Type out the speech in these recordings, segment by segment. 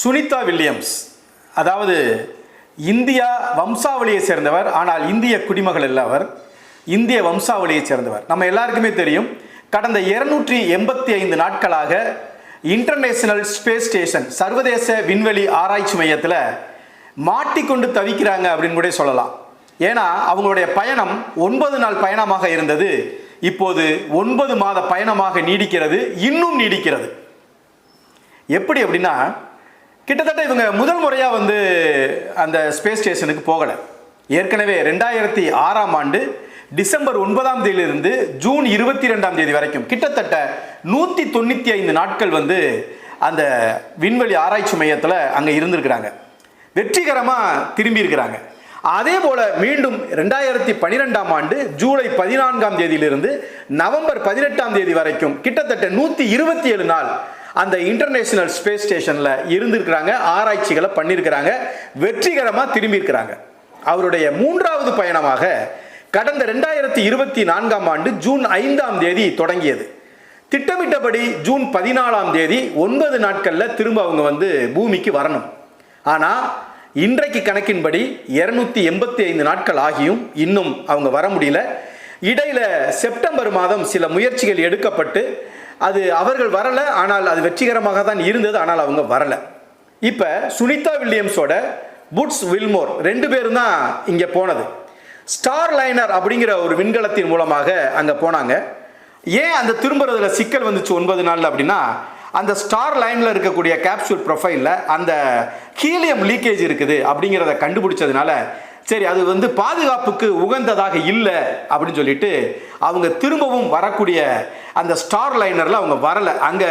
Sunita Williams. அதாவது India வம்சாவளியை சேர்ந்தவர் ஆனால் இந்திய குடிமகள் அல்ல அவர். இந்திய வம்சாவளியை சேர்ந்தவர். நம்ம எல்லாருக்குமே தெரியும் கடந்த இருநூற்றி எண்பத்தி ஐந்து நாட்களாக இன்டர்நேஷனல் ஸ்பேஸ் ஸ்டேஷன் சர்வதேச விண்வெளி ஆராய்ச்சி மையத்தில் மாட்டிக்கொண்டு தவிக்கிறாங்க அப்படின்னு கூட சொல்லலாம். ஏன்னா அவங்களுடைய பயணம் ஒன்பது நாள் பயணமாக இருந்தது. இப்போது ஒன்பது மாத பயணமாக நீடிக்கிறது இன்னும் நீடிக்கிறது. எப்படி அப்படின்னா கிட்டத்தட்ட இவங்க முதல் முறையாக வந்து அந்த ஸ்பேஸ் ஸ்டேஷனுக்கு போகலை. ஏற்கனவே ரெண்டாயிரத்தி ஆறாம் ஆண்டு டிசம்பர் ஒன்பதாம் தேதியிலிருந்து ஜூன் இருபத்தி ரெண்டாம் தேதி வரைக்கும் கிட்டத்தட்ட நூற்றி தொண்ணூற்றி ஐந்து நாட்கள் வந்து அந்த விண்வெளி ஆராய்ச்சி மையத்தில் அங்கே இருந்திருக்கிறாங்க. வெற்றிகரமாக திரும்பி இருக்கிறாங்க. அதே போல் மீண்டும் ரெண்டாயிரத்தி பன்னிரெண்டாம் ஆண்டு ஜூலை பதினான்காம் தேதியிலிருந்து நவம்பர் பதினெட்டாம் தேதி வரைக்கும் கிட்டத்தட்ட நூற்றி இருபத்தி ஏழு நாள் அந்த இன்டர்நேஷனல் ஸ்பேஸ் ஸ்டேஷனில் இருந்திருக்கிறாங்க ஆராய்ச்சிகளை பண்ணியிருக்கிறாங்க வெற்றிகரமாக திரும்பியிருக்கிறாங்க. அவருடைய மூன்றாவது பயணமாக கடந்த ரெண்டாயிரத்தி இருபத்தி நான்காம் ஆண்டு ஜூன் ஐந்தாம் தேதி தொடங்கியது. திட்டமிட்டபடி ஜூன் பதினாலாம் தேதி ஒன்பது நாட்களில் திரும்ப அவங்க வந்து பூமிக்கு வரணும். ஆனால் இன்றைக்கு கணக்கின்படி இரநூத்தி எண்பத்தி ஐந்து நாட்கள் ஆகியும் இன்னும் அவங்க வர முடியல. இடையில செப்டம்பர் மாதம் சில முயற்சிகள் எடுக்கப்பட்டு அது அவர்கள் வரல ஆனால் அது வெற்றிகரமாக தான் இருந்தது ஆனால் அவங்க வரல. இப்போ சுனிதா வில்லியம்ஸோட புட்ஸ் வில்மோர் ரெண்டு பேரும் தான் இங்கே போனது. ஸ்டார் லைனர் அப்படிங்கிற ஒரு விண்கலத்தின் மூலமாக அங்கே போனாங்க. ஏன் அந்த திரும்புறதுல சிக்கல் வந்துச்சு ஒன்பது நாள் அப்படின்னா அந்த ஸ்டார் லைனில் இருக்கக்கூடிய கேப்சூல் ப்ரொஃபைலில் அந்த ஹீலியம் லீக்கேஜ் இருக்குது அப்படிங்கிறத கண்டுபிடிச்சதுனால சரி அது வந்து பாதுகாப்புக்கு உகந்ததாக இல்லை அப்படின்னு சொல்லிட்டு அவங்க திரும்பவும் வரக்கூடிய அந்த ஸ்டார் லைனரில் அவங்க வரலை. அங்கே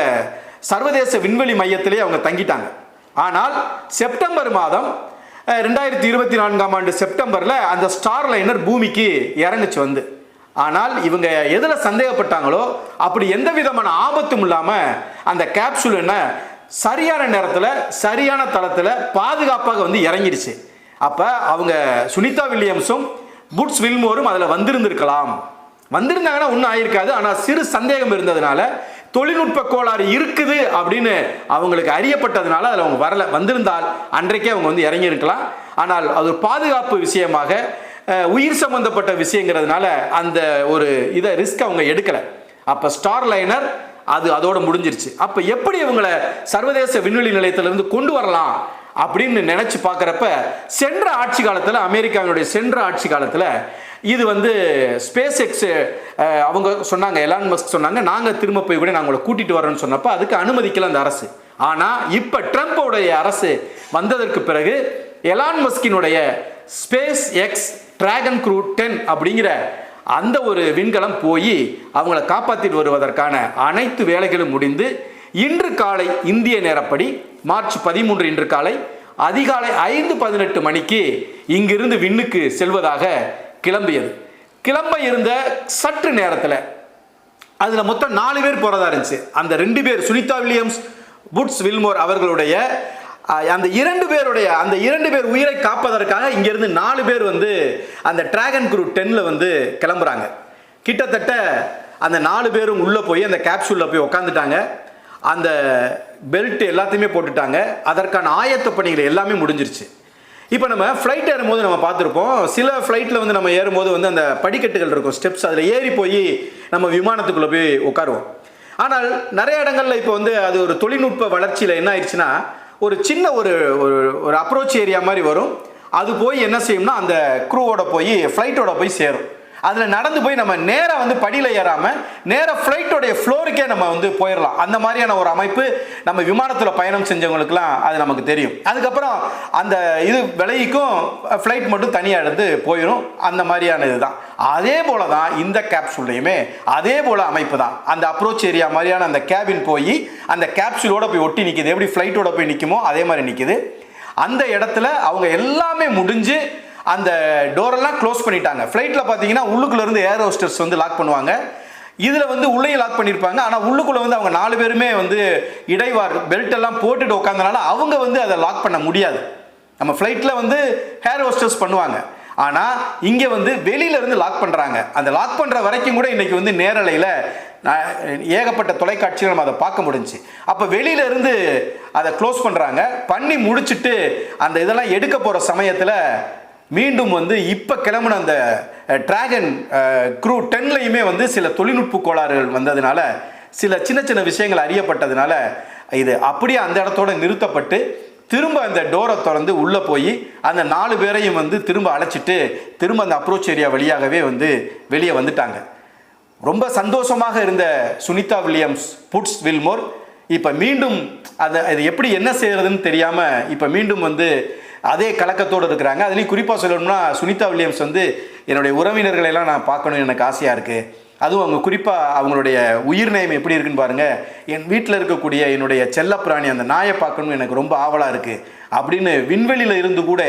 சர்வதேச விண்வெளி மையத்திலே அவங்க தங்கிட்டாங்க. ஆனால் செப்டம்பர் மாதம் ரெண்டாயிரத்தி இருபத்தி நான்காம் ஆண்டு செப்டம்பரில் அந்த ஸ்டார் லைனர் பூமிக்கு இறங்குச்சு வந்து. ஆனால் இவங்க எதில் சந்தேகப்பட்டாங்களோ அப்படி எந்த விதமான ஆபத்தும் இல்லாமல் அந்த கேப்சூல் என்ன சரியான நேரத்தில் சரியான தளத்தில் பாதுகாப்பாக வந்து இறங்கிடுச்சு. அப்போ அவங்க சுனிதா வில்லியம்ஸும் புட்ஸ் வில்மோரும் அதில் வந்திருந்திருக்கலாம். வந்திருந்தாங்கன்னா ஒன்றும் ஆயிருக்காது. ஆனால் சிறு சந்தேகம் இருந்ததுனால தொழில்நுட்ப கோளாறு இருக்குது அப்படின்னு அவங்களுக்கு அறியப்பட்டதுனால அதில் அவங்க வரல. வந்திருந்தால் அன்றைக்கே அவங்க வந்து இறங்கியிருக்கலாம் ஆனால் அது ஒரு பாதுகாப்பு விஷயமாக உயிர் சம்பந்தப்பட்ட விஷயங்கிறதுனால அந்த ஒரு இதை ரிஸ்க் அவங்க எடுக்கலை. அப்போ ஸ்டார் லைனர் அது அதோட முடிஞ்சிருச்சு. அப்போ எப்படி இவங்களை சர்வதேச விண்வெளி நிலையத்திலிருந்து கொண்டு வரலாம் அப்படின்னு நினச்சி பார்க்குறப்ப சென்ற ஆட்சி காலத்தில் அமெரிக்காவினுடைய சென்ற ஆட்சி காலத்தில் இது வந்து ஸ்பேஸ் எக்ஸ் அவங்க சொன்னாங்க எலான் மஸ்க் சொன்னாங்க நாங்கள் திரும்ப போய் கூட நாங்கள் உங்களை கூட்டிட்டு வரோம்னு சொன்னப்போ அதுக்கு அனுமதிக்கல அந்த அரசு. ஆனால் இப்போ ட்ரம்ப்போடைய அரசு வந்ததற்கு பிறகு எலான் மஸ்கினுடைய SpaceX Dragon crew ten அப்படிங்கிற அந்த ஒரு விண்கலம் போய் அவங்கள காப்பாற்றிட்டு வருவதற்கான அனைத்து வேலைகளும் முடிந்து இன்று காலை இந்திய நேரப்படி மார்ச் பதிமூன்று இன்று காலை அதிகாலை ஐந்து பதினெட்டு மணிக்கு இங்கிருந்து விண்ணுக்கு செல்வதாக கிளம்பியது. கிளம்ப இருந்த சற்று நேரத்தில் அதில் மொத்தம் நாலு பேர் போகிறதா இருந்துச்சு. அந்த ரெண்டு பேர் சுனிதா வில்லியம்ஸ் புட்ஸ் வில்மோர் அவர்களுடைய அந்த இரண்டு பேருடைய அந்த இரண்டு பேர் உயிரை காப்பதற்காக இங்கேருந்து நாலு பேர் வந்து அந்த டிராகன் குரூ டென்ல வந்து கிளம்புறாங்க. கிட்டத்தட்ட அந்த நாலு பேரும் உள்ளே போய் அந்த கேப்சூலில் போய் உக்காந்துட்டாங்க. அந்த பெல்ட் எல்லாத்தையுமே போட்டுட்டாங்க. அதற்கான ஆயத்த பணிகள் எல்லாமே முடிஞ்சிருச்சு. இப்போ நம்ம ஃப்ளைட் ஏறும்போது நம்ம பார்த்துருப்போம். சில ஃப்ளைட்டில் வந்து நம்ம ஏறும்போது வந்து அந்த படிக்கட்டுகள் இருக்கும். ஸ்டெப்ஸ் அதில் ஏறி போய் நம்ம விமானத்துக்குள்ளே போய் உட்காருவோம். ஆனால் நிறைய இடங்களில் இப்போ வந்து அது ஒரு தொழில்நுட்ப வளர்ச்சியில் என்ன ஆயிடுச்சுன்னா ஒரு சின்ன ஒரு ஒரு ஒரு அப்ரோச் ஏரியா மாதிரி வரும். அது போய் என்ன செய்யும்னா அந்த க்ரூவோட போய் ஃப்ளைட்டோட போய் சேரும். அதில் நடந்து போய் நம்ம நேராக வந்து படியில் ஏறாமல் நேராக ஃப்ளைட்டோடைய ஃப்ளோருக்கே நம்ம வந்து போயிடலாம் அந்த மாதிரியான ஒரு அமைப்பு நம்ம விமானத்தில் பயணம் செஞ்சவங்களுக்குலாம் அது நமக்கு தெரியும். அதுக்கப்புறம் அந்த இது விலைக்கும் ஃப்ளைட் மட்டும் தனியாக எடுத்து போயிடும் அந்த மாதிரியான இதுதான். அதே போல தான் இந்த கேப்சூல்லையுமே அதே போல அமைப்பு தான் அந்த அப்ரோச் ஏரியா மாதிரியான அந்த கேபின் போய் அந்த கேப்சூலோட போய் ஒட்டி நிற்கிது எப்படி ஃப்ளைட்டோட போய் நிற்குமோ அதே மாதிரி நிற்கிது அந்த இடத்துல அவங்க எல்லாமே முடிஞ்சு அந்த டோரெல்லாம் க்ளோஸ் பண்ணிட்டாங்க. ஃப்ளைட்டில் பார்த்தீங்கன்னா உள்ளுக்குள்ளேருந்து ஏர் ஹோஸ்டர்ஸ் வந்து லாக் பண்ணுவாங்க. இதில் வந்து உள்ளேயும் லாக் பண்ணியிருப்பாங்க ஆனால் உள்ளுக்குள்ளே வந்து அவங்க நாலு பேருமே வந்து இடைவார் பெல்ட் எல்லாம் போட்டுட்டு உட்காந்தனால அவங்க வந்து அதை லாக் பண்ண முடியாது. நம்ம ஃப்ளைட்டில் வந்து ஹேர் ஹோஸ்டர்ஸ் பண்ணுவாங்க. ஆனால் இங்கே வந்து வெளியிலேருந்து லாக் பண்ணுறாங்க அந்த லாக் பண்ணுற வரைக்கும் கூட இன்றைக்கி வந்து நேரலையில் ஏகப்பட்ட தொலைக்காட்சியில் நம்ம அதை பார்க்க முடிஞ்சுச்சு. அப்போ வெளியில இருந்து அதை க்ளோஸ் பண்ணுறாங்க பண்ணி முடிச்சுட்டு அந்த இதெல்லாம் எடுக்க போகிற சமயத்தில் மீண்டும் வந்து இப்போ கிளம்புன அந்த டிராகன் க்ரூ டென்லையுமே வந்து சில தொழில்நுட்ப கோளாறுகள் வந்ததுனால சில சின்ன சின்ன விஷயங்கள் அறியப்பட்டதுனால இது அப்படியே அந்த இடத்தோட நிறுத்தப்பட்டு திரும்ப அந்த டோரை திறந்து உள்ளே போய் அந்த நாலு பேரையும் வந்து திரும்ப அழைச்சிட்டு திரும்ப அந்த அப்ரோச் ஏரியா வழியாகவே வந்து வெளியே வந்துட்டாங்க. ரொம்ப சந்தோஷமாக இருந்த சுனிதா வில்லியம்ஸ் புட்ஸ் வில்மோர் இப்போ மீண்டும் அதை அது எப்படி என்ன செய்கிறதுன்னு தெரியாமல் இப்போ மீண்டும் வந்து அதே கலக்கத்தோடு இருக்கிறாங்க. அதுலேயும் குறிப்பாக சொல்லணும்னா சுனிதா வில்லியம்ஸ் வந்து என்னுடைய உறவினர்களை எல்லாம் நான் பார்க்கணும்னு எனக்கு ஆசையாக இருக்குது அதுவும் அவங்க குறிப்பாக அவங்களுடைய உயிர் நயம் எப்படி இருக்குன்னு பாருங்கள் என் வீட்டில் இருக்கக்கூடிய என்னுடைய செல்லப்பிராணி அந்த நாயை பார்க்கணும்னு எனக்கு ரொம்ப ஆவலாக இருக்குது அப்படின்னு விண்வெளியில் இருந்து கூட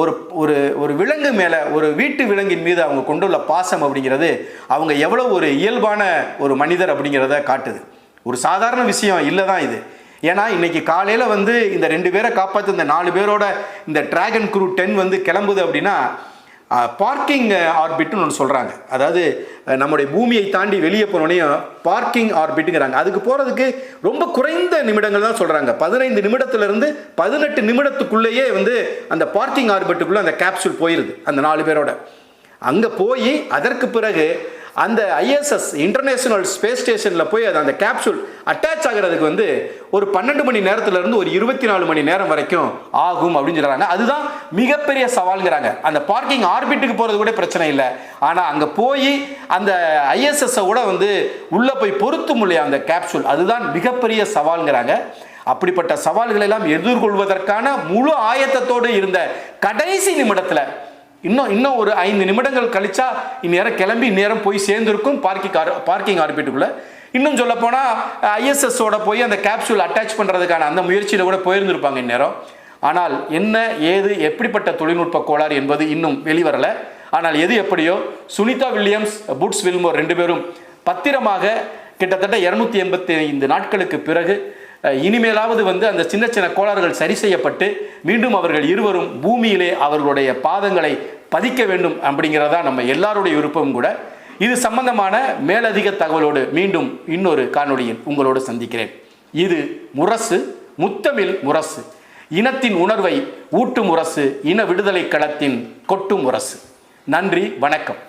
ஒரு ஒரு ஒரு விலங்கு மேலே ஒரு வீட்டு விலங்கின் மீது அவங்க கொண்டுள்ள பாசம் அப்படிங்கிறது அவங்க எவ்வளோ ஒரு இயல்பான ஒரு மனிதர் அப்படிங்கிறத காட்டுது. ஒரு சாதாரண விஷயம் இல்லை தான் இது. ஏன்னா இன்னைக்கு காலையில் வந்து இந்த ரெண்டு பேரை காப்பாற்ற இந்த நாலு பேரோட இந்த டிராகன் குரூ டென் வந்து கிளம்புது அப்படின்னா பார்க்கிங் ஆர்பிட்னு ஒன்று சொல்கிறாங்க அதாவது நம்முடைய பூமியை தாண்டி வெளியே போனோடனே பார்க்கிங் ஆர்பிட்டுங்கிறாங்க அதுக்கு போகிறதுக்கு ரொம்ப குறைந்த நிமிடங்கள் தான் சொல்கிறாங்க பதினைந்து நிமிடத்துலேருந்து பதினெட்டு நிமிடத்துக்குள்ளேயே வந்து அந்த பார்க்கிங் ஆர்பிட்டுக்குள்ளே அந்த கேப்சூல் போயிடுது அந்த நாலு பேரோட. அங்கே போய் அதற்கு பிறகு அந்த ஐஎஸ்எஸ் இன்டர்நேஷனல் ஸ்பேஸ் ஸ்டேஷனில் போய் அது அந்த கேப்சூல் அட்டாச் ஆகிறதுக்கு வந்து ஒரு பன்னெண்டு மணி நேரத்துலேருந்து ஒரு இருபத்தி நாலு மணி நேரம் வரைக்கும் ஆகும் அப்படின்னு சொல்கிறாங்க அதுதான் மிகப்பெரிய சவால்ங்கிறாங்க. அந்த பார்க்கிங் ஆர்பிட்டுக்கு போகிறது கூட பிரச்சனை இல்லை. ஆனால் அங்கே போய் அந்த ஐஎஸ்எஸ்ஸை கூட வந்து உள்ளே போய் பொருத்தும் இல்லையா அந்த கேப்சூல் அதுதான் மிகப்பெரிய சவால்ங்கிறாங்க. அப்படிப்பட்ட சவால்களை எல்லாம் எதிர்கொள்வதற்கான முழு ஆயத்தத்தோடு இருந்த கடைசி நிமிடத்தில் இன்னும் இன்னும் ஒரு ஐந்து நிமிடங்கள் கழிச்சா இந்நேரம் கிளம்பி இந்நேரம் போய் சேர்ந்துருக்கும் பார்க்கிங் ஆர் பார்க்கிங் ஆர்பிட்டுக்குள்ள இன்னும் சொல்ல போனால் ஐஎஸ்எஸோட போய் அந்த கேப்சூல் அட்டாச் பண்ணுறதுக்கான அந்த முயற்சியில் கூட போயிருந்திருப்பாங்க இந்நேரம். ஆனால் என்ன ஏது எப்படிப்பட்ட தொழில்நுட்ப கோளாறு என்பது இன்னும் வெளிவரல. ஆனால் எது எப்படியோ சுனிதா வில்லியம்ஸ் புட்ஸ் வில்மோர் ரெண்டு பேரும் பத்திரமாக கிட்டத்தட்ட இரநூத்தி எண்பத்தி ஐந்து நாட்களுக்கு பிறகு இனிமேலாவது வந்து அந்த சின்ன சின்ன கோளாறுகள் சரி செய்யப்பட்டு மீண்டும் அவர்கள் இருவரும் பூமியிலே அவர்களுடைய பாதங்களை பதிக்க வேண்டும் அப்படிங்கிறதா நம்ம எல்லாருடைய விருப்பமும் கூட. இது சம்பந்தமான மேலதிக தகவலோடு மீண்டும் இன்னொரு காணொளியில் உங்களோடு சந்திக்கிறேன். இது முரசு முத்தமிழ் முரசு. இனத்தின் உணர்வை ஊட்டும் முரசு இன விடுதலை களத்தின் கொட்டும் முரசு. நன்றி வணக்கம்.